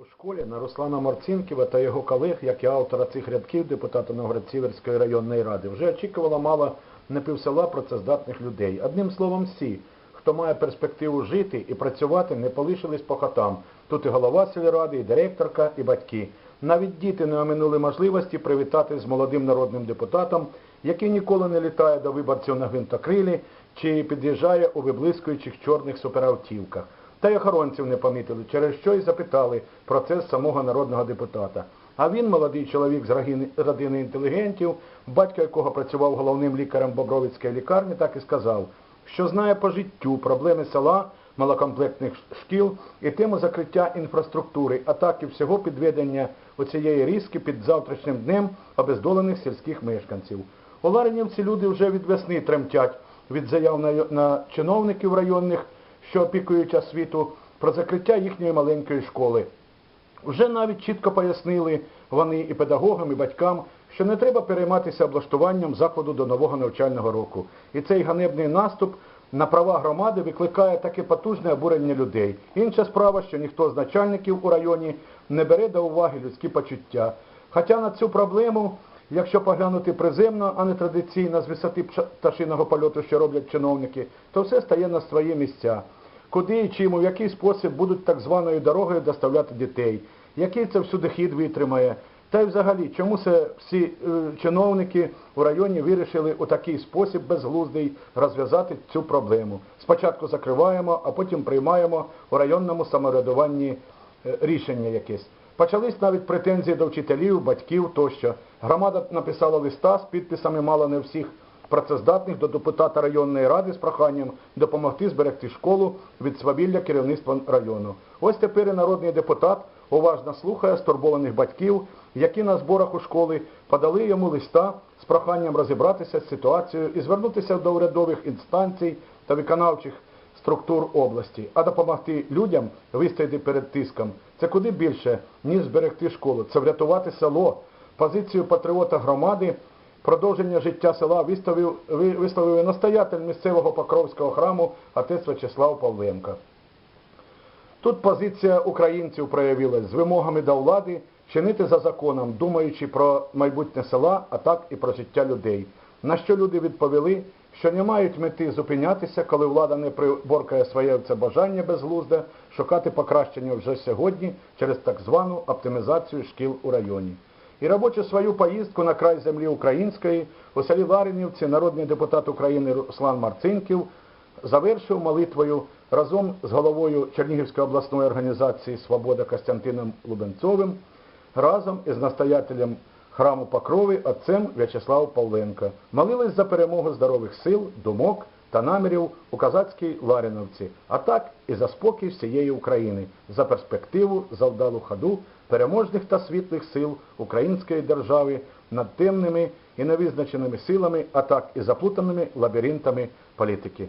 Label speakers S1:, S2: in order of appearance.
S1: У школі на Руслана Марцинківа та його колег, як і автора цих рядків, депутата Новгород-Сіверської районної ради, вже очікувала мало не півсела працездатних людей. Одним словом, всі, хто має перспективу жити і працювати, не полишились по хатам. Тут і голова сільради, і директорка, і батьки. Навіть діти не оминули можливості привітати з молодим народним депутатом, який ніколи не літає до виборців на гвинтокрилі чи під'їжджає у виблискуючих чорних суперавтівках. Та й охоронців не помітили, через що й запитали про це самого народного депутата. А він, молодий чоловік з родини інтелігентів, батько якого працював головним лікарем Бобровицької лікарні, так і сказав, що знає по життю проблеми села, малокомплектних шкіл і тему закриття інфраструктури, а так і всього підведення оцієї різки під завтрашнім днем обездолених сільських мешканців. У Ларинівці люди вже від весни тремтять від заяв на чиновників районних, що опікують освіту, про закриття їхньої маленької школи. Вже навіть чітко пояснили вони і педагогам, і батькам, що не треба перейматися облаштуванням закладу до нового навчального року. І цей ганебний наступ на права громади викликає таке потужне обурення людей. Інша справа, що ніхто з начальників у районі не бере до уваги людські почуття. Хоча на цю проблему, якщо поглянути приземно, а не традиційно з висоти пташиного польоту, що роблять чиновники, то все стає на свої місця куди і чим, у який спосіб будуть так званою дорогою доставляти дітей, який це всюди хід витримає. Та й взагалі, чому це всі е, чиновники у районі вирішили у такий спосіб безглуздий розв'язати цю проблему. Спочатку закриваємо, а потім приймаємо у районному самоврядуванні е, рішення якесь. Почались навіть претензії до вчителів, батьків тощо. Громада написала листа з підписами мало не всіх працездатних до депутата районної ради з проханням допомогти зберегти школу від свавілля керівництва району. Ось тепер і народний депутат уважно слухає стурбованих батьків, які на зборах у школи подали йому листа з проханням розібратися з ситуацією і звернутися до урядових інстанцій та виконавчих структур області, а допомогти людям вистояти перед тиском. Це куди більше, ніж зберегти школу. Це врятувати село. Позицію патріота громади продовження життя села виставив, ви- висловив настоятель місцевого Покровського храму отець Вячеслав Павленко. Тут позиція українців проявилась з вимогами до влади чинити за законом, думаючи про майбутнє села, а так і про життя людей. На що люди відповіли, що не мають мети зупинятися, коли влада не приборкає своє це бажання безглузде, шукати покращення вже сьогодні через так звану оптимізацію шкіл у районі. І робочу свою поїздку на край землі української у селі Ларинівці народний депутат України Руслан Марцинків завершив молитвою разом з головою Чернігівської обласної організації Свобода Костянтином Лубенцовим, разом із настоятелем храму Покрови отцем В'ячеслав Павленко. Молились за перемогу здорових сил, думок та намірів у казацькій Ларіновці, а так і за спокій всієї України, за перспективу, за вдалу ходу переможних та світлих сил української держави над темними і невизначеними силами, а так і заплутаними лабіринтами політики.